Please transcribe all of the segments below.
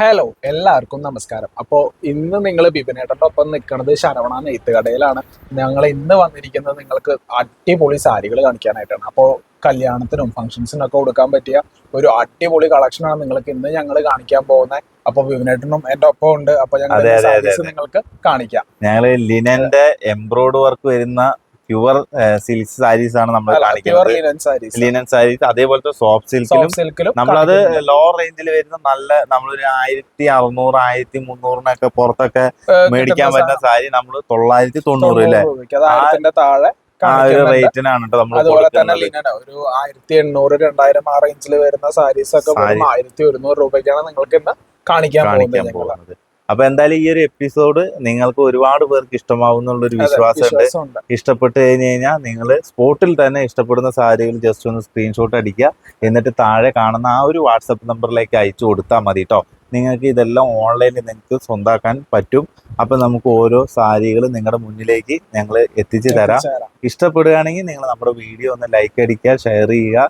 Hello എല്ലാവർക്കും നമസ്കാരം. അപ്പോൾ ഇന്ന് നിങ്ങൾ ബിപിനേട്ടന്റെ ഒപ്പം നിൽക്കുന്നത് ശരവണ നെയ്ത്ത് കടയിലാണ് ഞങ്ങൾ ഇന്ന് വന്നിരിക്കുന്നത് നിങ്ങൾക്ക് അടിപൊളി സാരികൾ കാണിക്കാനായിട്ടാണ്. അപ്പോൾ കല്യാണത്തിനും ഫംഗ്ഷൻസിനും ഒക്കെ കൊടുക്കാൻ പറ്റിയ ഒരു അടിപൊളി കളക്ഷനാണ് നിങ്ങൾക്ക് ഇന്ന് ഞങ്ങൾ കാണിക്കാൻ പോകുന്നത് അപ്പോൾ ബിപിനേട്ടനും എന്റെ ഒപ്പം ഉണ്ട് അപ്പോൾ ഞങ്ങൾ. നിങ്ങൾക്ക് കാണിക്കാം. ഞങ്ങൾ ലിനന്റെ എംബ്രോയ്ഡ് വർക്ക് വരുന്ന പ്യുവർ സിൽക്ക് സാരീസ് ആണ് നമ്മൾ കാണിക്കുന്നത്. ലിനൻ സാരീസ്. അതേപോലത്തെ സോഫ്റ്റ് സിൽക്കിലും നമ്മളത് ലോ റേഞ്ചിൽ വരുന്ന നല്ല നമ്മളൊരു ആയിരത്തി അറുന്നൂറ് ആയിരത്തി മുന്നൂറിനൊക്കെ പുറത്തൊക്കെ മേടിക്കാൻ പറ്റുന്ന സാരി നമ്മൾ തൊള്ളായിരത്തി തൊണ്ണൂറ് അല്ലേ താഴെ ആ ഒരു റേറ്റിനാണ് കേട്ടോ നമ്മൾ അതുപോലെ തന്നെ ലിനൻ ഒരു ആയിരത്തി എണ്ണൂറ് രണ്ടായിരം ആ റേഞ്ചിൽ വരുന്ന സാരീസ് ഒക്കെ. ആയിരത്തി ഒരുന്നൂറ് രൂപയ്ക്കാണ് നിങ്ങൾക്ക് ഇന്ന് കാണിക്കാൻ പോകുന്നത്. അപ്പൊ എന്തായാലും ഈ ഒരു എപ്പിസോഡ് നിങ്ങൾക്ക് ഒരുപാട് പേർക്ക് ഇഷ്ടമാവും ഒരു അതെ, വിശ്വാസമുണ്ട്. ഇഷ്ടപ്പെട്ട് കഴിഞ്ഞ് കഴിഞ്ഞാൽ നിങ്ങൾ സ്പോട്ടിൽ തന്നെ ഇഷ്ടപ്പെടുന്ന സാരികൾ ജസ്റ്റ് ഒന്ന് സ്ക്രീൻഷോട്ട് അടിക്കുക. എന്നിട്ട് താഴെ കാണുന്ന ആ ഒരു വാട്സപ്പ് നമ്പറിലേക്ക് അയച്ചു കൊടുത്താൽ മതി കേട്ടോ നിങ്ങൾക്ക് ഇതെല്ലാം ഓൺലൈനിൽ നിങ്ങൾക്ക് സ്വന്താക്കാൻ പറ്റും. അപ്പം നമുക്ക് ഓരോ സാരികൾ നിങ്ങളുടെ മുന്നിലേക്ക് ഞങ്ങൾ എത്തിച്ചു തരാം. ഇഷ്ടപ്പെടുകയാണെങ്കിൽ നിങ്ങൾ നമ്മുടെ വീഡിയോ ഒന്ന് ലൈക്ക് അടിക്കുക ഷെയർ ചെയ്യുക.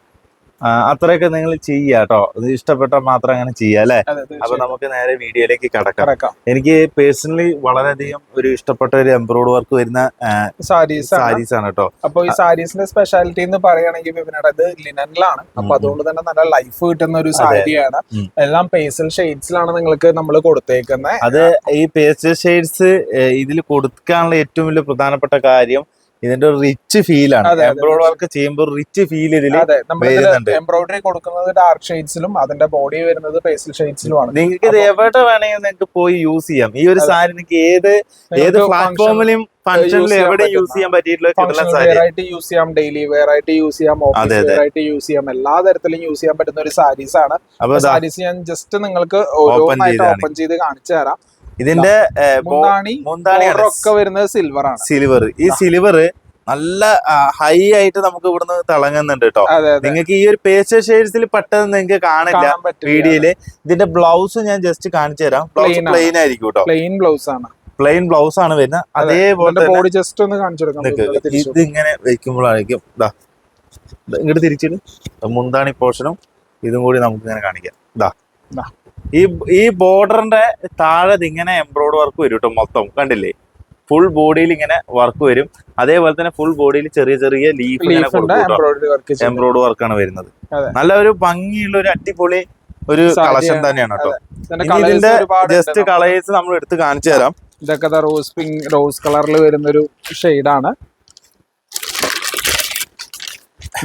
അത്രയൊക്കെ നിങ്ങൾ ചെയ്യുക കേട്ടോ ഇത് ഇഷ്ടപ്പെട്ടാൽ മാത്രം അങ്ങനെ ചെയ്യുക അല്ലേ? അപ്പൊ നമുക്ക് നേരെ വീഡിയോയിലേക്ക് കടക്കാം. എനിക്ക് പേഴ്സണലി വളരെയധികം ഒരു ഇഷ്ടപ്പെട്ട ഒരു എംബ്രോയ്ഡ് വർക്ക് വരുന്ന സാരീസ് സാരീസ് ആണ് കേട്ടോ അപ്പൊ ഈ സാരീസിന്റെ സ്പെഷ്യാലിറ്റി എന്ന് പറയുകയാണെങ്കിൽ ബിപിനേട്ടാ ഇത് ലിനനിലാണ്. അപ്പൊ അതുകൊണ്ട് തന്നെ നല്ല ലൈഫ് കിട്ടുന്ന ഒരു. സാരിയാണ്. എല്ലാം പേസൽ ഷെയ്ഡ്സിലാണ് നിങ്ങൾക്ക് നമ്മൾ കൊടുത്തേക്കുന്നത് അത് ഈ പേസൽ ഷെയ്ഡ്സ് ഇതിൽ കൊടുക്കാനുള്ള ഏറ്റവും വലിയ പ്രധാനപ്പെട്ട കാര്യം ഇതിന്റെ ഒരു റിച്ച് ഫീൽ ആണ് എംബ്രോയിഡറി. എംബ്രോയ്ഡ് വർക്ക് ചെയ്യുമ്പോൾ റിച്ച് ഫീൽ ഇതിൽ വരുന്നുണ്ട്. എംബ്രോയിഡറി കൊടുക്കുന്നത് ഡാർക്ക് ഷെയ്ഡ്സിലും അതിന്റെ ബോഡി വരുന്നത് പേസൽ ഷെയ്ഡ്സിലുമാണ് നിങ്ങൾക്ക് ഇത് എവിടെ വേണമെങ്കിൽ നിങ്ങൾക്ക് പോയി യൂസ് ചെയ്യാം ഈ ഒരു. സാരി നിങ്ങൾക്ക് ഏത് ഏത് പ്ലാറ്റ്ഫോമിലും ഫംഗ്ഷനിൽ എവിടെ യൂസ് ചെയ്യാൻ പറ്റിയിട്ടുള്ള യൂസ് ചെയ്യാം ഡെയിലി വെയർ ആയിട്ട് യൂസ് ചെയ്യാം ഓഫീസ് അതെ. വെയർ ആയിട്ട് യൂസ് ചെയ്യാം എല്ലാ തരത്തിലും യൂസ് ചെയ്യാൻ പറ്റുന്ന ഒരു സാരീസ് ആണ് സാരീസ് ഞാൻ ജസ്റ്റ് നിങ്ങൾക്ക് ഓരോന്നായിട്ട് ഓപ്പൺ ചെയ്ത് കാണിച്ചു തരാം ഇതിന്റെ മുന്താണി വരുന്നത് സിൽവർ ആണ്. സിൽവർ ഈ. സിൽവർ നല്ല ഹൈ ആയിട്ട് നമുക്ക് ഇവിടുന്ന് തിളങ്ങുന്നുണ്ട് കേട്ടോ. നിങ്ങൾക്ക് ഈ ഒരു പേസ്റ്റൽ ഷെയ്ഡ്സിൽ പെട്ടെന്ന് നിങ്ങൾക്ക് കാണില്ല. വീഡിയോയിൽ ഇതിന്റെ ബ്ലൗസ് ഞാൻ ജസ്റ്റ് കാണിച്ചു തരാം. ബ്ലൗസ്. പ്ലെയിൻ ആയിരിക്കും കേട്ടോ. പ്ലെയിൻ ബ്ലൗസ് ആണ്. പ്ലെയിൻ ബ്ലൗസ് ആണ് വരുന്നത്. അതെ. അതേപോലെ ബോഡി ജസ്റ്റ് ഒന്ന് കാണിച്ചു. ഇത് ഇങ്ങനെ വെക്കുമ്പോഴായിരിക്കും. ഇതാ ഇങ്ങോട്ട് തിരിച്ചിട്ട് മുന്താണി പോർഷനും ഇതും കൂടി നമുക്ക് ഇങ്ങനെ കാണിക്കാം. ഇതാ. ഈ ഈ ബോർഡറിന്റെ താഴെ ഇങ്ങനെ എംബ്രോയ്ഡ് വർക്ക് വരും കേട്ടോ മൊത്തം. കണ്ടില്ലേ? ഫുൾ ബോഡിയിൽ ഇങ്ങനെ വർക്ക് വരും. അതേപോലെ തന്നെ ഫുൾ ബോഡിയിൽ ചെറിയ ചെറിയ ലീഫ് എംബ്രോയ്ഡ് വർക്കാണ് വരുന്നത്. നല്ല ഒരു ഭംഗിയുള്ള ഒരു അടിപൊളി ഒരു കളക്ഷൻ തന്നെയാണ് കേട്ടോ ഇതിന്റെ ജസ്റ്റ് കളേഴ്സ് നമ്മൾ എടുത്ത് കാണിച്ചു തരാം. ഇതൊക്കെ റോസ് പിങ്ക് റോസ് കളറിൽ വരുന്ന ഒരു ഷെയ്ഡാണ്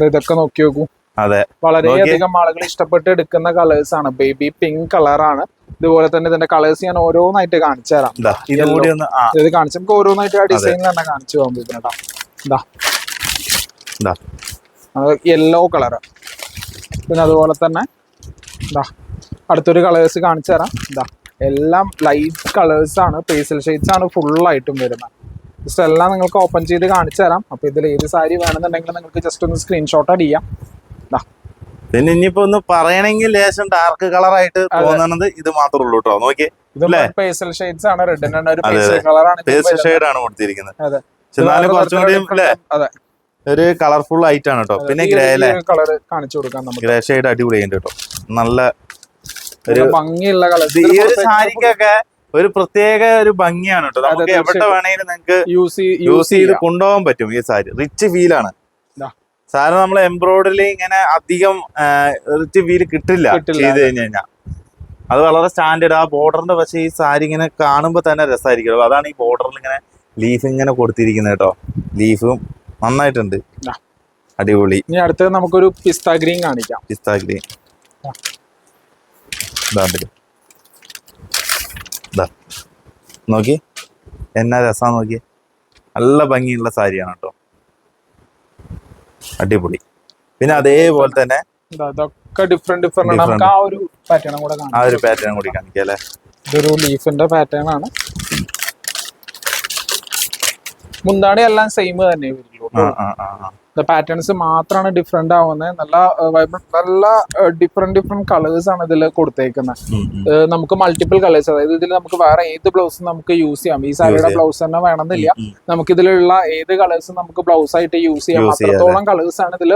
ഇതൊക്കെ നോക്കി നോക്കൂ. അതെ. വളരെയധികം ആളുകൾ ഇഷ്ടപ്പെട്ട് എടുക്കുന്ന കളേഴ്സ് ആണ്. ബേബി പിങ്ക് കളറാണ് ഇതുപോലെ തന്നെ ഇതിന്റെ കളേഴ്സ് ഞാൻ ഓരോന്നായിട്ട് കാണിച്ചു തരാം. ഇതാ ഒന്ന് ആ. ഇത് കാണിച്ചു നമുക്ക് ഓരോന്നായിട്ട് ആ ഡിസൈനിൽ തന്നെ കാണിച്ചു പോകാൻ യെല്ലോ കളർ പിന്നെ അതുപോലെ തന്നെ ഇതാ അടുത്തൊരു കളേഴ്സ് കാണിച്ചു തരാം. ഇതാ എല്ലാം ലൈറ്റ് കളേഴ്സ് ആണ്. പേസൽ ഷെയ്ഡ്സ് ആണ് ഫുൾ ആയിട്ടും വരുന്നത്. ജസ്റ്റ് എല്ലാം നിങ്ങൾക്ക് ഓപ്പൺ ചെയ്ത് കാണിച്ചു തരാം. അപ്പൊ ഇതിൽ ഏത് സാരി വേണമെന്നുണ്ടെങ്കിൽ നിങ്ങൾക്ക് ജസ്റ്റ് ഒന്ന് സ്ക്രീൻഷോട്ട് അടിയാം പിന്നെ ഇനിയിപ്പോ ഒന്ന് പറയണെങ്കിൽ ലേശം ഡാർക്ക് കളർ ആയിട്ട് തോന്നണത് ഇത് മാത്രമേ ഉള്ളൂ കേട്ടോ നോക്കി? പേസൽ ഷെയ്ഡ്സ് ആണ്. റെഡ് പേസൽ ഷെയ്ഡ് ആണ് കൊടുത്തിരിക്കുന്നത്. എന്നാലും കുറച്ചും കൂടി അല്ലേ ഒരു കളർഫുൾ ആയിട്ടാണ് കേട്ടോ പിന്നെ ഗ്രേ അല്ലേ കളർ കാണിച്ചു കൊടുക്കാം ഗ്രേ ഷെയ്ഡ് അടിപൊളിയുണ്ട് കേട്ടോ നല്ല ഒരു ഭംഗിയുള്ള കളർ. ഈ ഒരു സാരിക്കൊക്കെ ഒരു പ്രത്യേക ഒരു ഭംഗിയാണ് കേട്ടോ നമുക്ക് എവിടെ വേണേലും വേണമെങ്കിലും നിങ്ങൾക്ക് യൂസ് യൂസ് ചെയ്ത് കൊണ്ടുപോകാൻ പറ്റും ഈ സാരി. റിച്ച് ഫീലാണ്. സാധാരണ നമ്മൾ എംബ്രോയിഡറി ഇങ്ങനെ അധികം വീൽ കിട്ടില്ല ചെയ്ത് കഴിഞ്ഞു കഴിഞ്ഞാൽ അത് വളരെ സ്റ്റാൻഡേർഡ് ആ ബോർഡറിന്റെ പക്ഷേ ഈ സാരി ഇങ്ങനെ കാണുമ്പോൾ തന്നെ രസമായിരിക്കും അതാണ് ഈ ബോർഡറിൽ ഇങ്ങനെ ലീഫ് ഇങ്ങനെ കൊടുത്തിരിക്കുന്നത് കേട്ടോ. ലീഫും നന്നായിട്ടുണ്ട്. അടിപൊളി. ഇനി അടുത്തത് നമുക്കൊരു പിസ്ത ഗ്രീൻ കാണിക്കാം. പിസ്ത ഗ്രീൻ. നോക്കി എന്നാ രസാ നോക്കി നല്ല ഭംഗിയുള്ള സാരിയാണ് കേട്ടോ. അടിപൊളി. പിന്നെ അതേപോലെ തന്നെ ഇതാ, ഇതൊക്കെ ഡിഫറെന്റ് ഡിഫറെന്റ് നമുക്ക് ആ ഒരു പാറ്റേൺ കൂടെ ആ ഒരു പാറ്റേൺ കൂടി കാണിക്കാം അല്ലേ? ഇതൊരു ലീഫിന്റെ പാറ്റേൺ ആണ്. മുന്താണി എല്ലാം സെയിം തന്നെ വരുള്ളൂ. പാറ്റേൺസ് മാത്രമാണ് ഡിഫറെന്റ് ആവുന്നത് നല്ല വൈബ്രന്റ് നല്ല ഡിഫറെന്റ് ഡിഫറെന്റ് കളേഴ്സ് ആണ് ഇതിൽ കൊടുത്തേക്കുന്നത്. നമുക്ക് മൾട്ടിപ്പിൾ കളേഴ്സ് അതായത് ഇതിൽ നമുക്ക് വേറെ ഏത് ബ്ലൗസും നമുക്ക് യൂസ് ചെയ്യാം. ഈ സാരിയുടെ. ബ്ലൗസ് തന്നെ വേണമെന്നില്ല. നമുക്ക് ഇതിലുള്ള ഏത് കളേഴ്സും നമുക്ക് ബ്ലൗസ് ആയിട്ട് യൂസ് ചെയ്യാം. അത്രത്തോളം കളേഴ്സ് ആണ് ഇതിൽ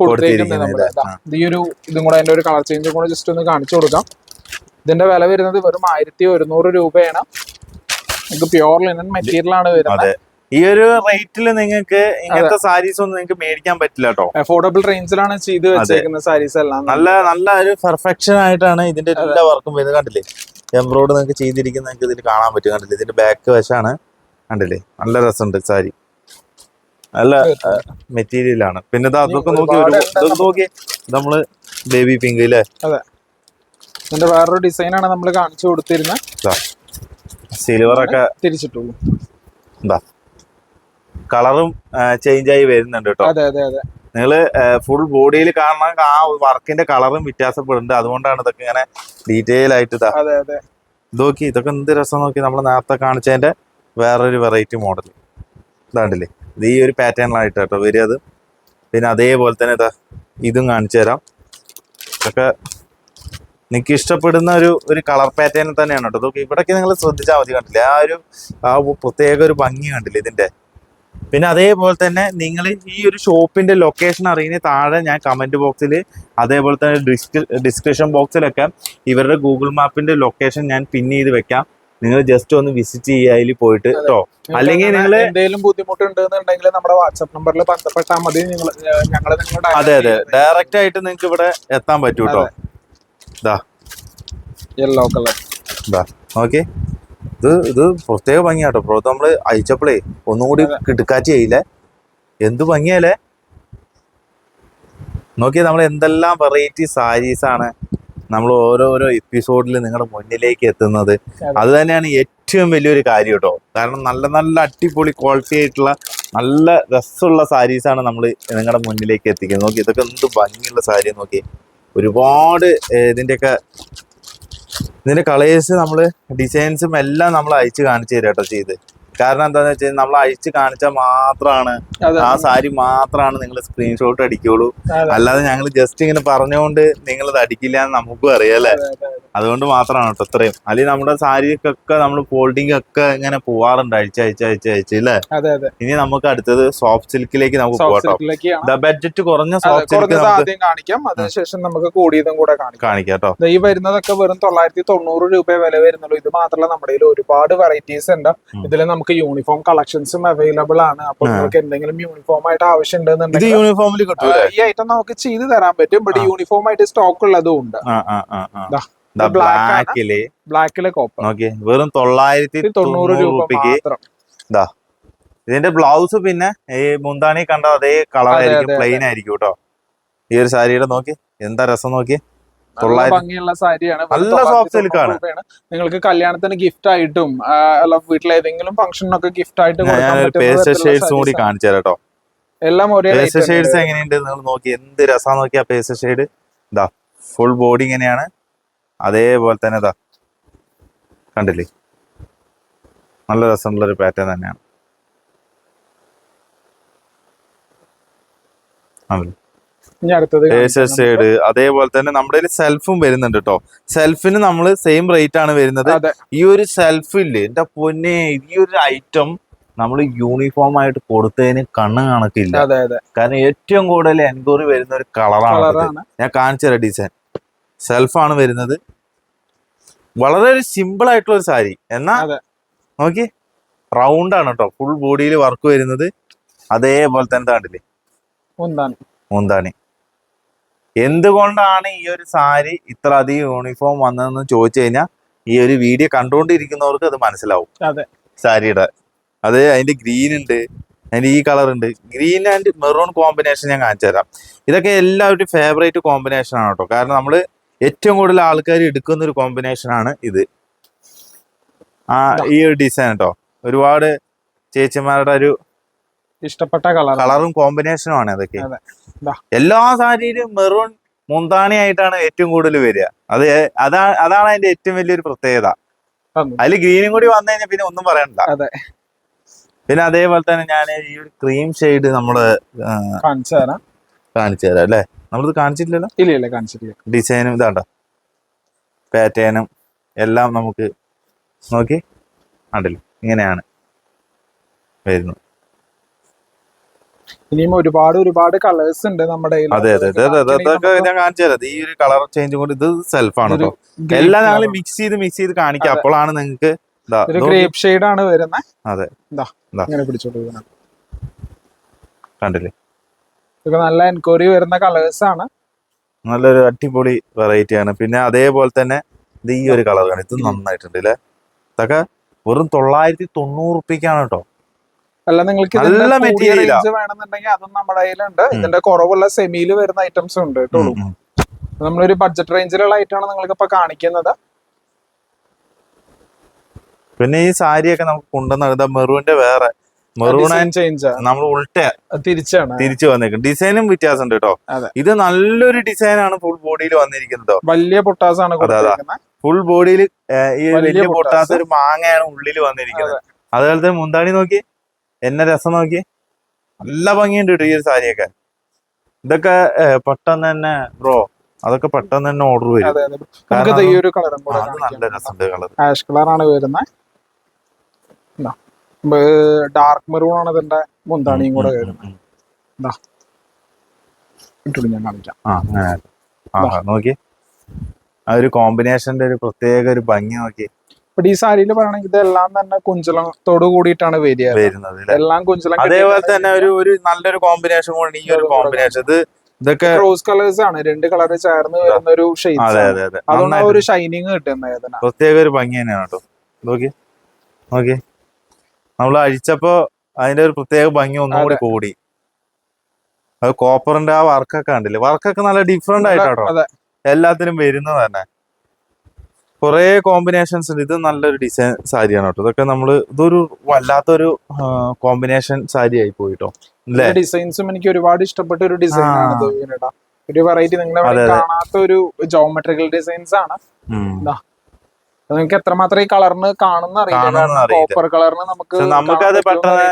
കൊടുത്തേക്കുന്നത്. ഈ ഒരു ഇതും കൂടെ അതിന്റെ ഒരു കളർ ചേഞ്ചും കൂടെ ജസ്റ്റ് ഒന്ന് കാണിച്ചു കൊടുക്കാം. ഇതിന്റെ വില വരുന്നത് വെറും ആയിരത്തി ഒരുന്നൂറ് രൂപയാണ്. നമുക്ക് പ്യുവർ ലിനൻ മെറ്റീരിയൽ ആണ് വരുന്നത്. ഈ ഒരു റേറ്റിൽ നിങ്ങൾക്ക് ഇങ്ങനത്തെ സാരീസ് ഒന്നും നിങ്ങൾക്ക് മേടിക്കാൻ പറ്റില്ല കേട്ടോ അഫോർഡബിൾ റേഞ്ചിലാണ് ചെയ്ത് വെച്ചേക്കുന്ന സാരീസ് എല്ലാം. നല്ല നല്ല ഒരു പെർഫെക്ഷൻ ആയിട്ടാണ് ഇതിന്റെ എല്ലാ വർക്കും വരുന്നത്. കണ്ടില്ലേ? എംബ്രോയിഡ് നിങ്ങൾക്ക് ചെയ്തിരിക്കുന്ന നിങ്ങൾക്ക് ഇതിൽ കാണാൻ പറ്റും. കണ്ടില്ലേ? ഇതിന്റെ ബാക്ക് വശമാണ് കണ്ടില്ലേ? നല്ല രസമുണ്ട് സാരി. നല്ല മെറ്റീരിയൽ ആണ് പിന്നെ ഇത് അതൊക്കെ നോക്കി ഇതൊക്കെ നോക്കി നമ്മൾ ബേബി പിങ്ക് അല്ലേ ഇതിന്റെ വേറൊരു ഡിസൈൻ ആണ് നമ്മൾ കാണിച്ചു കൊടുത്തിരുന്നത് സിൽവർ ഒക്കെ തിരിച്ചിട്ടുള്ളൂ. എന്താ കളറും ചേഞ്ച് ആയി വരുന്നുണ്ട് കേട്ടോ അതെ അതെ അതെ. നിങ്ങൾ ഫുൾ ബോഡിയിൽ കാണണം ആ വർക്കിന്റെ കളറും വ്യത്യാസപ്പെടുന്നുണ്ട്. അതുകൊണ്ടാണ് ഇതൊക്കെ ഇങ്ങനെ ഡീറ്റെയിൽ ആയിട്ട് ഇതാ. അതെ അതെ. നോക്കി ഇതൊക്കെ എന്ത് രസം നോക്കി നമ്മൾ നേരത്തെ കാണിച്ചതിന്റെ വേറൊരു വെറൈറ്റി മോഡൽ ഇതാണ്ടില്ലേ? ഇത് ഈ ഒരു പാറ്റേണിലായിട്ട് കേട്ടോ വരിക അത് പിന്നെ അതേപോലെ തന്നെ ഇതാ ഇതും കാണിച്ചു തരാം. ഇതൊക്കെ നിങ്ങൾക്ക് ഇഷ്ടപ്പെടുന്ന ഒരു ഒരു കളർ പാറ്റേൺ തന്നെയാണ് കേട്ടോ ഇതൊക്കെ ഇവിടേക്ക് നിങ്ങൾ ശ്രദ്ധിച്ചാൽ മതി കണ്ടില്ലേ? ആ ഒരു ആ പ്രത്യേക ഒരു ഭംഗി കണ്ടില്ലേ ഇതിന്റെ? പിന്നെ അതേപോലെ തന്നെ നിങ്ങൾ ഈ ഒരു ഷോപ്പിന്റെ ലൊക്കേഷൻ അറിയുന്ന താഴെ ഞാൻ കമന്റ് ബോക്സിൽ അതേപോലെ തന്നെ ഡിസ്ക്രിപ്ഷൻ ബോക്സിലൊക്കെ ഇവരുടെ ഗൂഗിൾ മാപ്പിന്റെ ലൊക്കേഷൻ ഞാൻ പിൻ ചെയ്ത് വെക്കാം. നിങ്ങൾ ജസ്റ്റ് ഒന്ന് വിസിറ്റ് ചെയ്യുക അതിൽ പോയിട്ട് കേട്ടോ അല്ലെങ്കിൽ നിങ്ങൾ എന്തെങ്കിലും ബുദ്ധിമുട്ടുണ്ടെന്നുണ്ടെങ്കിൽ നമ്മുടെ വാട്സ്ആപ്പ് നമ്പറിൽ ബന്ധപ്പെട്ടാൽ മതി നിങ്ങൾ ഞങ്ങൾ നിങ്ങളുടെ അതെ അതെ. ഡയറക്റ്റ് ആയിട്ട് നിങ്ങൾക്ക് ഇവിടെ എത്താൻ പറ്റൂട്ടോ യെല്ലോ കളർ ഓക്കെ ഇത് ഇത് പ്രത്യേക ഭംഗിയാട്ടോ. പ്രോ നമ്മൾ അയച്ചപ്പോഴേ ഒന്നും കൂടി കിടുക്കാച്ചി ചെയ്യില്ലേ? എന്ത് ഭംഗിയല്ലേ നോക്കിയേ നമ്മൾ എന്തെല്ലാം വെറൈറ്റി സാരീസ് ആണ് നമ്മൾ ഓരോരോ എപ്പിസോഡിൽ നിങ്ങളുടെ മുന്നിലേക്ക് എത്തുന്നത്. അത്. തന്നെയാണ് ഏറ്റവും വലിയൊരു കാര്യം കേട്ടോ കാരണം നല്ല നല്ല അടിപൊളി ക്വാളിറ്റി ആയിട്ടുള്ള നല്ല രസമുള്ള സാരീസ് ആണ് നമ്മൾ നിങ്ങളുടെ മുന്നിലേക്ക് എത്തിക്കുന്നത്. നോക്കി ഇതൊക്കെ എന്ത് ഭംഗിയുള്ള സാരി നോക്കി ഒരുപാട് ഇതിന്റെയൊക്കെ ഇതിന്റെ കളേഴ്സ് നമ്മൾ ഡിസൈൻസും എല്ലാം നമ്മൾ അയച്ച് കാണിച്ചു തരാം കേട്ടോ ചെയ്ത്. കാരണം എന്താന്ന് വെച്ചാൽ നമ്മൾ അയച്ച് കാണിച്ചാൽ മാത്രമാണ് ആ സാരി മാത്രമാണ് നിങ്ങൾ സ്ക്രീൻഷോട്ട് അടിക്കുള്ളൂ. അല്ലാതെ ഞങ്ങൾ ജസ്റ്റ് ഇങ്ങനെ പറഞ്ഞുകൊണ്ട് നിങ്ങൾ ഇത് അടിക്കില്ല എന്ന് നമുക്കും അറിയാം അല്ലേ? അതെ, അതെ, അതെ. അതുകൊണ്ട് മാത്രമാണ് കേട്ടോ ഇത്രയും. അല്ലെങ്കിൽ നമ്മുടെ സാരിക്കൊക്കെ നമ്മൾ ഫോൾഡിംഗ് ഒക്കെ ഇങ്ങനെ പോവാറുണ്ട് അഴിച്ച് അഴിച്ച് അഴിച്ച് അഴിച്ച് അല്ലേ? ഇനി നമുക്ക് അടുത്തത് സോഫ്റ്റ് സിൽക്കിലേക്ക് നമുക്ക് പോകട്ടോ പോകാം ബഡ്ജറ്റ് കുറഞ്ഞ സോഫ്റ്റ് സിൽക്ക് ആദ്യം കാണിക്കാം. അതിനുശേഷം നമുക്ക് കൂടിയതും കൂടെ കാണിക്കാം. കേട്ടോ. ഈ വരുന്നതൊക്കെ വെറും തൊള്ളായിരത്തി തൊണ്ണൂറ് രൂപ വില വരുന്നുള്ളൂ. ഇത് മാത്രമല്ല നമ്മുടെ ഒരുപാട് വെറൈറ്റീസ് ഉണ്ട്. ഇതിൽ നമുക്ക് യൂണിഫോം കളക്ഷൻസും അവൈലബിൾ ആണ്. അപ്പൊ. നിങ്ങൾക്ക് എന്തെങ്കിലും യൂണിഫോം ആയിട്ട് ആവശ്യം ഉണ്ടെന്നുണ്ടെങ്കിൽ യൂണിഫോമിൽ ഈ ഐറ്റം നമുക്ക് ചെയ്ത് തരാൻ പറ്റും. ബട്ട്. യൂണിഫോം ആയിട്ട് സ്റ്റോക്ക് ഉള്ളതും ഉണ്ട്. ബ്ലാക്കിൽ ബ്ലാക്കിലെ കോപ്പർ വെറും തൊള്ളായിരത്തി തൊണ്ണൂറ് രൂപ രൂപയ്ക്ക് ഇതിന്റെ ബ്ലൗസ് പിന്നെ ഈ മുന്താണി കണ്ട അതേ കളർ ആയിരിക്കും പ്ലെയിൻ ആയിരിക്കും കേട്ടോ. ഈ ഒരു സാരിയുടെ നോക്കി എന്താ രസം നോക്കി നല്ല തൊള്ളായിരത്തി- ഭംഗിയുള്ള സാരിയാണ്. നല്ല സോഫ്റ്റ് സിൽക്കാണ്. നിങ്ങൾക്ക് കല്യാണത്തിന് ഗിഫ്റ്റ് ആയിട്ടും അല്ല വീട്ടിലെ ഏതെങ്കിലും ഫംഗ്ഷനൊക്കെ ഗിഫ്റ്റ് ആയിട്ട് പേസ്റ്റൽ ഷെയ്ഡ്സും കൂടി കാണിച്ചു തരാട്ടോ എല്ലാം ഒരേ പേസ്റ്റൽ ഷെയ്ഡ്സ്. എങ്ങനെയുണ്ട് നിങ്ങൾ നോക്കി. എന്ത് രസം നോക്കിയാ പേസ്റ്റൽ ഷെയ്ഡ് ഇതാ ഫുൾ ബോഡി ഇങ്ങനെയാണ്. അതേപോലെ തന്നെ ഇതാ കണ്ടില്ലേ? നല്ല രസമുള്ള ഒരു പാറ്റേൺ തന്നെയാണ്. ആണല്ലേ ഇനി അടുത്തത് പേസ്റ്റൽ കാണിക്കാം ഷെയ്ഡ് അതേപോലെ തന്നെ നമ്മുടെ സെൽഫും വരുന്നുണ്ട് കേട്ടോ സെൽഫിന് നമ്മൾ സെയിം റേറ്റ് ആണ് വരുന്നത്. ഈ ഒരു സെൽഫ് ഇല്ലേ എന്റെ പൊന്നെ ഈ ഒരു ഐറ്റം നമ്മൾ യൂണിഫോം ആയിട്ട് കൊടുത്തതിന് കണ്ണ് കണക്കില്ല കാരണം ഏറ്റവും കൂടുതൽ എൻക്വയറി വരുന്ന ഒരു കളറാണ് ഞാൻ കാണിച്ചു തരാം ഡിസൈൻ സെൽഫാണ് വരുന്നത്. വളരെ ഒരു സിമ്പിൾ ആയിട്ടുള്ള ഒരു സാരി. എന്നാ. നോക്കി. റൗണ്ട് ആണ് കേട്ടോ ഫുൾ ബോഡിയിൽ വർക്ക് വരുന്നത്. അതേപോലെ തന്നെ താണ്ടില്ലേ ഒന്നാണ് മുന്താണി. എന്തുകൊണ്ടാണ് ഈ ഒരു സാരി ഇത്ര അധികം യൂണിഫോം വന്നതെന്ന് ചോദിച്ചു കഴിഞ്ഞാൽ ഈ ഒരു വീഡിയോ കണ്ടുകൊണ്ടിരിക്കുന്നവർക്ക് അത് മനസ്സിലാവും. അതെ. സാരിയുടെ. അത് അതിന്റെ ഗ്രീൻ ഉണ്ട് അതിന്റെ ഈ കളർ ഉണ്ട്. ഗ്രീൻ ആൻഡ് മെറൂൺ കോമ്പിനേഷൻ ഞാൻ കാണിച്ചു തരാം. ഇതൊക്കെ എല്ലാവരുടെയും ഫേവറേറ്റ് കോമ്പിനേഷൻ ആണ് കേട്ടോ. കാരണം നമ്മൾ ഏറ്റവും കൂടുതൽ ആൾക്കാർ എടുക്കുന്ന ഒരു കോമ്പിനേഷൻ ആണ് ഇത്. ആ ഈ ഒരു ഡിസൈൻ കേട്ടോ ഒരുപാട് ചേച്ചിമാരുടെ ഒരു ഇഷ്ടപ്പെട്ട കളർ. കളറും കോമ്പിനേഷനും ആണ്. ദാ. എല്ലാ സാരിയിലും മെറൂൺ മുന്താണി ആയിട്ടാണ് ഏറ്റവും കൂടുതൽ വരിക. അത് അതാണ് അതാണ് അതിന്റെ ഏറ്റവും വലിയൊരു പ്രത്യേകത. അതിൽ ഗ്രീനും കൂടി വന്നു കഴിഞ്ഞാൽ പിന്നെ ഒന്നും പറയണ്ട. അതെ. പിന്നെ അതേപോലെ തന്നെ ഞാൻ ഈ ഒരു ക്രീം ഷെയ്ഡ് നമ്മൾ കാണിച്ചു തരാം. കാണിച്ചു തരാം അല്ലേ? നമ്മളിത് കാണിച്ചിട്ടില്ലല്ലോ ഇല്ല ഇല്ല കാണിച്ചിട്ടില്ല. ഡിസൈനും ഇതാണ്ട പാറ്റേണും എല്ലാം നമുക്ക് നോക്കി. ആണ്ടല്ലോ ഇങ്ങനെയാണ് വരുന്നത്. ഇനിയും ഒരുപാട് ഒരുപാട് കളേഴ്സ് ഉണ്ട് നമ്മുടെ. അതെ അതെ അതെ അതെ അതെ. അതൊക്കെ ഞാൻ കാണിച്ചു തരാം. ഈ ഒരു കളർ ചേഞ്ച് കൊണ്ട് ഇത് സെൽഫാണ് കേട്ടോ എല്ലാം ഞങ്ങൾ മിക്സ് ചെയ്ത് മിക്സ് ചെയ്ത് കാണിക്കാം. അപ്പോഴാണ് നിങ്ങൾക്ക് ഒരു ഗ്രേപ്പ് ഷെയ്ഡ് ആണ് വരുന്നത് അതെ. ഇങ്ങനെ കണ്ടില്ലേ? ഇതൊക്കെ നല്ല എൻക്വയറി വരുന്ന കളേഴ്സ് ആണ്. നല്ലൊരു അടിപൊളി വെറൈറ്റി ആണ്. പിന്നെ അതേപോലെ തന്നെ ഇത് ഈ ഒരു കളറാണ് ഇത് നന്നായിട്ടുണ്ട് അല്ലേ ഇതൊക്കെ വെറും തൊള്ളായിരത്തി തൊണ്ണൂറ് റുപ്യക്കാണ് കേട്ടോ അല്ല നിങ്ങൾക്ക് നല്ല മെറ്റീരിയൽ. വേണമെന്നുണ്ടെങ്കിൽ അതും നമ്മുടെ കയ്യിലുണ്ട്. ഇതിന്റെ കുറവുള്ള സെമിയിൽ വരുന്ന ഐറ്റംസ് ഉണ്ട് കേട്ടോ. ഉം, ഉം. നമ്മളൊരു ബഡ്ജറ്റ് റേഞ്ചിലുള്ള ഐറ്റമാണ് നിങ്ങൾക്ക് ഇപ്പൊ കാണിക്കുന്നത്. പിന്നെ ഈ സാരിയൊക്കെ നമുക്ക് കൊണ്ടുവന്ന മെറൂന്റെ വേറെ. മെറൂൺ നമ്മൾ ഉൾട്ട തിരിച്ചാണ് തിരിച്ചു വന്നേക്കും. ഡിസൈനും വ്യത്യാസം ഉണ്ട് കേട്ടോ ഇത് നല്ലൊരു ഡിസൈൻ ആണ് ഫുൾ ബോഡിയിൽ വന്നിരിക്കുന്നത് വലിയ പൊട്ടാസ് ആണ് ഫുൾ ബോഡിയിൽ ഈ വലിയ വലിയ പൊട്ടാസ്. ഒരു മാങ്ങയാണ് ഉള്ളിൽ വന്നിരിക്കുന്നത്. അതുപോലെ തന്നെ മുന്താണി നോക്കി എന്നെ രസം നോക്കി. നല്ല ഭംഗിയുണ്ട് കേട്ടോ ഈ ഒരു സാരിയൊക്കെ. ഇതൊക്കെ പെട്ടെന്ന് തന്നെ ബ്രോ അതൊക്കെ പെട്ടെന്ന് തന്നെ ഓർഡർ വരും. നമുക്ക് ഈ ഒരു കളറും നല്ല രസമുണ്ട് കളർ ആഷ് കളർ ആണ് വരുന്നത് ഡാർക്ക് മെറൂൺ ആണ് ഇതിന്റെ മുന്താണിയും കൂടെ വരുന്നത് ഞാൻ കാണിക്കാം. നോക്കി. ആ ഒരു കോമ്പിനേഷന്റെ ഒരു പ്രത്യേക ഒരു ഭംഗി നോക്കി. ഇപ്പൊ ഈ സാരിയിൽ പറയണെങ്കിൽ ഇതെല്ലാം തന്നെ കുഞ്ചലത്തോട് കൂടിയിട്ടാണ് വരിക. വരുന്നത് ല്ലേ? എല്ലാം കുഞ്ചലം അതേപോലെ തന്നെ ഒരു ഒരു നല്ലൊരു കോമ്പിനേഷൻ കൊണ്ട് ഈ ഒരു കോമ്പിനേഷൻ ഇത് ഇതൊക്കെ റോസ് കളേഴ്സ് ആണ്. രണ്ട് കളർ ചേർന്ന് വരുന്ന ഒരു ഷെയ്ഡ് അതെ അതെ അതുകൊണ്ട് ആ നന്നായിട്ട് ഒരു ഷൈനിങ് കിട്ടുന്നത് ഇതിന് പ്രത്യേക ഒരു ഭംഗി തന്നെയാണ് കേട്ടോ. നോക്കി നോക്കി. നമ്മൾ അഴിച്ചപ്പോ അതിന്റെ ഒരു പ്രത്യേക ഭംഗി ഒന്നും കൂടി കൂടി. അത് കോപ്പറിന്റെ ആ വർക്കൊക്കെ ഉണ്ടല്ലേ വർക്കൊക്കെ നല്ല ഡിഫറെന്റ് ആയിട്ടാട്ടോ അതെ. എല്ലാത്തിനും വരുന്നത് തന്നെ. കുറെ കോമ്പിനേഷൻസ് ഉണ്ട്. ഇത് നല്ലൊരു ഡിസൈൻ സാരിയാണ് കേട്ടോ. ഇതൊക്കെ നമ്മൾ ഇതൊരു വല്ലാത്തൊരു കോമ്പിനേഷൻ സാരി ആയി പോയിട്ടോ. ഡിസൈൻസും എനിക്ക് ഒരുപാട് ഇഷ്ടപ്പെട്ട ഒരു ഡിസൈൻ. ആണ് ഒരു വെറൈറ്റി നിങ്ങൾ. കാണാത്ത ഒരു ജോമെട്രിക്കൽ ഡിസൈൻസ് ആണ്. നിങ്ങൾക്ക് എത്രമാത്രം ഈ കളറിന് കാണുന്ന അറിയില്ല. കോപ്പർ കളറിന് നമുക്ക് നമുക്കത് പെട്ടെന്ന്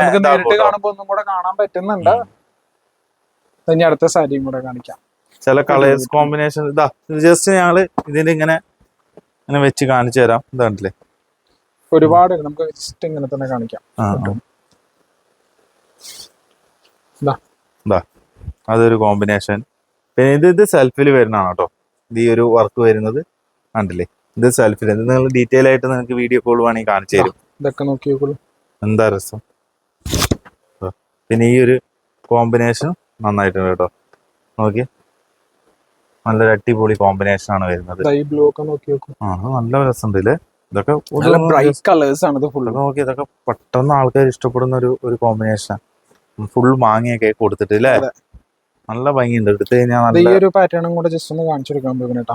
നമുക്ക് നേരിട്ട് കാണുമ്പോൾ കാണുമ്പോ ഒന്നും കൂടെ കാണാൻ പറ്റുന്നുണ്ട്. ഇനി അടുത്ത സാരിയും കൂടെ കാണിക്കാം. ചില കളേഴ്സ് കോമ്പിനേഷൻ ഇതാ ജസ്റ്റ് ഞങ്ങൾ ഇതിന്റെ ഇങ്ങനെ ഇങ്ങനെ വെച്ച് കാണിച്ചു തരാം. ഇതാണ്ടില്ലേ ഒരുപാട് നമുക്ക് ജസ്റ്റ് ഇങ്ങനെ തന്നെ കാണിക്കാം. അതൊരു കോമ്പിനേഷൻ പിന്നെ ഇത് ഇത് സെൽഫിൽ വരുന്നതാണ് കേട്ടോ. ഇത് ഈ ഒരു വർക്ക് വരുന്നത് കണ്ടില്ലേ? ഇത് സെൽഫിൽ ഇത് നിങ്ങൾ ഡീറ്റെയിൽ ആയിട്ട് നിങ്ങൾക്ക് വീഡിയോ കോൾ വേണമെങ്കിൽ കാണിച്ചു തരും. ഇതൊക്കെ നോക്കിയോളൂ എന്താ രസം? പിന്നെ ഈ ഒരു കോമ്പിനേഷൻ നന്നായിട്ടുണ്ട് കേട്ടോ. നോക്കി നല്ലൊരു അടിപൊളി കോമ്പിനേഷൻ ആണ് വരുന്നത്. ബ്ലൂ ഒക്കെ നോക്കി ആ അത് നല്ല രസമുണ്ട് ഇതൊക്കെ നല്ല ബ്രൈറ്റ് കളേഴ്സ് ആണ് ഇത് ഫുൾ നോക്കി ഇതൊക്കെ പെട്ടെന്ന് ആൾക്കാർ ഇഷ്ടപ്പെടുന്ന ഒരു ഒരു കോമ്പിനേഷൻ ഫുൾ മാങ്ങയൊക്കെ കൊടുത്തിട്ട് അല്ലേ നല്ല ഭംഗിയുണ്ട്. എടുത്തു കഴിഞ്ഞാൽ ഈ നല്ല ഒരു പാറ്റേണും കൂടെ ജസ്റ്റ് ഒന്ന് കാണിച്ചു കൊടുക്കാൻ പോകണേട്ടാ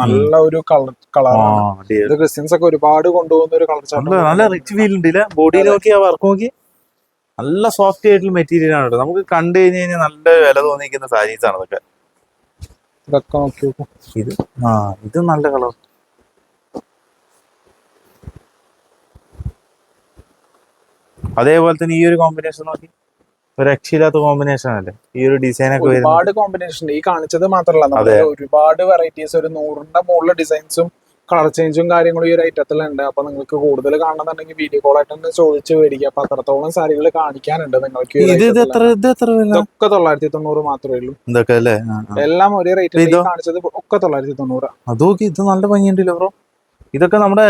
നല്ല ഒരു കളർ കളറാണ് ക്രിസ്ത്യൻസ് ഒക്കെ ഒരുപാട് കൊണ്ടുപോകുന്ന ഒരു കളർ നല്ല നല്ല റിച്ച് ഫീൽ ഉണ്ട് ഇല്ലേ? ബോഡി നോക്കി ആ വർക്ക് നോക്കി. നല്ല സോഫ്റ്റ് ആയിട്ടുള്ള മെറ്റീരിയൽ ആണ് കേട്ടോ. നമുക്ക് കണ്ടു കഴിഞ്ഞു കഴിഞ്ഞാൽ നല്ല വില തോന്നിക്കുന്ന സാരീസ് ആണ് ഇതൊക്കെ. ഇതൊക്കെ നോക്കി നോക്കൂ. ഇത് ആ ഇത് നല്ല കളർ. അതേപോലെ തന്നെ ഈ ഒരു കോമ്പിനേഷൻ നോക്കി. ഒരു രക്ഷയില്ലാത്ത കോമ്പിനേഷൻ അല്ലേ? ഈ ഒരു ഡിസൈൻ ഒക്കെ ഒരുപാട് കോമ്പിനേഷൻ ഈ കാണിച്ചത് മാത്രമല്ല നമ്മുടെ ഒരുപാട് വെറൈറ്റീസ് ഒരു നൂറിന്റെ മുകളിലെ ഡിസൈൻസും കളർ ചേഞ്ചും കാര്യങ്ങളും ഈ ഒരു ഐറ്റത്തിലുണ്ട്. അപ്പൊ നിങ്ങൾക്ക് കൂടുതൽ കാണണമെന്നുണ്ടെങ്കിൽ വീഡിയോ കോൾ ആയിട്ട് തന്നെ ചോദിച്ച് മേടിക്കുക അപ്പൊ അത്രത്തോളം സാരികൾ കാണിക്കാനുണ്ട് നിങ്ങൾക്ക് ഒക്കെ തൊള്ളായിരത്തി തൊണ്ണൂറ് മാത്രമേ ഉള്ളൂ. ഇതൊക്കെ അല്ലേ. എല്ലാം ഒരേ റേറ്റ് കാണിച്ചത് ഒക്കെ തൊള്ളായിരത്തി തൊണ്ണൂറ് അത് ഇത് നല്ല ഭംഗിയുണ്ടല്ലോ ബ്രോ. ഇതൊക്കെ നമ്മുടെ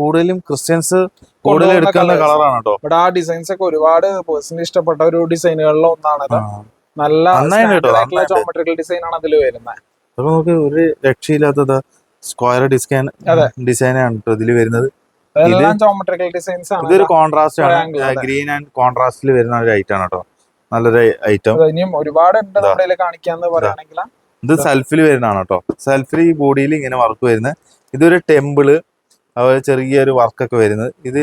കൂടുതലും ക്രിസ്ത്യൻസ് കൂടുതൽ എടുക്കുന്ന കളറാണ് കേട്ടോ ഇവിടെ ആ ഡിസൈൻസ് ഒക്കെ ഒരുപാട് പേഴ്സണലി ഇഷ്ടപ്പെട്ട ഒരു ഡിസൈനുകളിൽ ഒന്നാണത് നല്ല. ജോമെട്രിക്കൽ ഡിസൈൻ ആണ് അതിൽ വരുന്നത്. അപ്പൊ നമുക്ക് ഒരു രക്ഷയില്ലാത്തത് സ്ക്വയർ ഡിസൈൻ അതെ. ഡിസൈൻ ആണ് കേട്ടോ ഇതിൽ വരുന്നത്. ജോമെട്രിക്കൽ ഡിസൈൻസ് ആണ്. ഇതൊരു കോൺട്രാസ്റ്റ് ആണ്. ഗ്രീൻ ആൻഡ് കോൺട്രാസ്റ്റിൽ വരുന്ന ഒരു ഐറ്റം ആണ് കേട്ടോ നല്ലൊരു ഐറ്റം ഇനിയും ഒരുപാട് കാണിക്കാന്ന് പറയുകയാണെങ്കിൽ. ഇത് സെൽഫിൽ വരുന്നതാണ് കേട്ടോ സെൽഫിൽ ഈ ബോഡിയിൽ ഇങ്ങനെ വർക്ക് വരുന്നത് ഇതൊരു ടെമ്പിൾ അതുപോലെ ചെറിയൊരു വർക്കൊക്കെ വരുന്നത്. ഇത്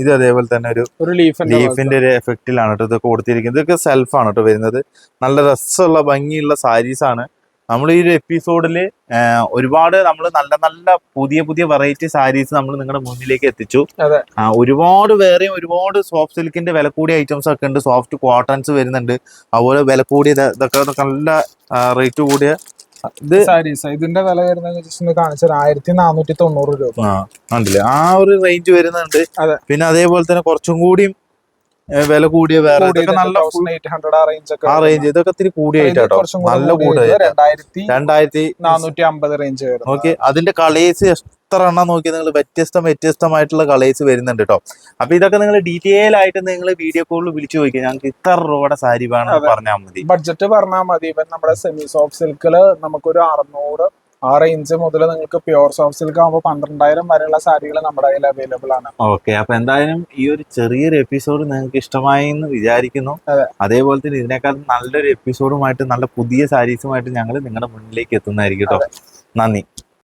ഇത് അതേപോലെ തന്നെ ഒരു ലീഫിന്റെ ഒരു എഫക്റ്റിലാണ് കേട്ടോ ഇതൊക്കെ കൊടുത്തിരിക്കുന്നത്. ഇതൊക്കെ സെൽഫാണ് കേട്ടോ വരുന്നത്. നല്ല രസമുള്ള ഭംഗിയുള്ള സാരീസ് ആണ്. നമ്മൾ ഈ ഒരു എപ്പിസോഡിൽ ഒരുപാട് നമ്മൾ നല്ല നല്ല പുതിയ പുതിയ വെറൈറ്റി സാരീസ് നമ്മൾ നിങ്ങളുടെ മുന്നിലേക്ക് എത്തിച്ചു. ഒരുപാട് വേറെയും ഒരുപാട് സോഫ്റ്റ് സിൽക്കിന്റെ വില കൂടിയ ഐറ്റംസ് ഒക്കെ ഉണ്ട്. സോഫ്റ്റ് കോട്ടൺസ് വരുന്നുണ്ട്. അതുപോലെ വില കൂടിയ ഇതൊക്കെ നല്ല റേറ്റ് കൂടിയ ഇത് സാരീസ് ഇതിന്റെ വില വരുന്നത് ഒന്ന് കാണിച്ചത് ആയിരത്തി നാനൂറ്റി തൊണ്ണൂറ് രൂപ. ആ ഒരു റേഞ്ച് വരുന്നുണ്ട്. പിന്നെ അതേപോലെ തന്നെ കുറച്ചും കൂടിയും വില കൂടിയ വേറെ ഇതൊക്കെ നല്ല ആ റേഞ്ച് ഇതൊക്കെ ഇത്തിരി കൂടിയായിട്ടോ നല്ല കൂടുതലായിട്ട് രണ്ടായിരത്തി നാനൂറ്റി അമ്പത് റേഞ്ച് നോക്കി അതിന്റെ കളേഴ്സ് എത്ര എണ്ണം നോക്കി നിങ്ങൾ വ്യത്യസ്തം വ്യത്യസ്തമായിട്ടുള്ള കളേഴ്സ് വരുന്നുണ്ട് കേട്ടോ. അപ്പൊ ഇതൊക്കെ നിങ്ങൾ ഡീറ്റെയിൽ ആയിട്ട് നിങ്ങൾ വീഡിയോ കോളിൽ വിളിച്ചു ചോദിക്കുക ഞങ്ങൾക്ക് ഇത്ര രൂപയുടെ സാരി വേണം പറഞ്ഞാൽ മതി. ബഡ്ജറ്റ് പറഞ്ഞാൽ മതി. ഇപ്പൊ നമ്മുടെ സെമി സോഫ്റ്റ് സിൽക്കിൽ നമുക്കൊരു അറുന്നൂറ് ആ റേഞ്ച് മുതൽ നിങ്ങൾക്ക് പ്യുവർ സോഫ്റ്റ് സിൽക്ക് ആകുമ്പോൾ പന്ത്രണ്ടായിരം വരെയുള്ള സാരികൾ നമ്മുടെ കയ്യിൽ അവൈലബിൾ ആണ്. ഓക്കെ അപ്പൊ എന്തായാലും ഈ ഒരു ചെറിയൊരു എപ്പിസോഡ് നിങ്ങൾക്ക് ഇഷ്ടമായി എന്ന് വിചാരിക്കുന്നു. അതെ. അതേപോലെ തന്നെ ഇതിനേക്കാൾ നല്ലൊരു എപ്പിസോഡുമായിട്ട് നല്ല പുതിയ സാരീസുമായിട്ട് ഞങ്ങൾ നിങ്ങളുടെ മുന്നിലേക്ക് എത്തുന്നതായിരിക്കും കേട്ടോ നന്ദി.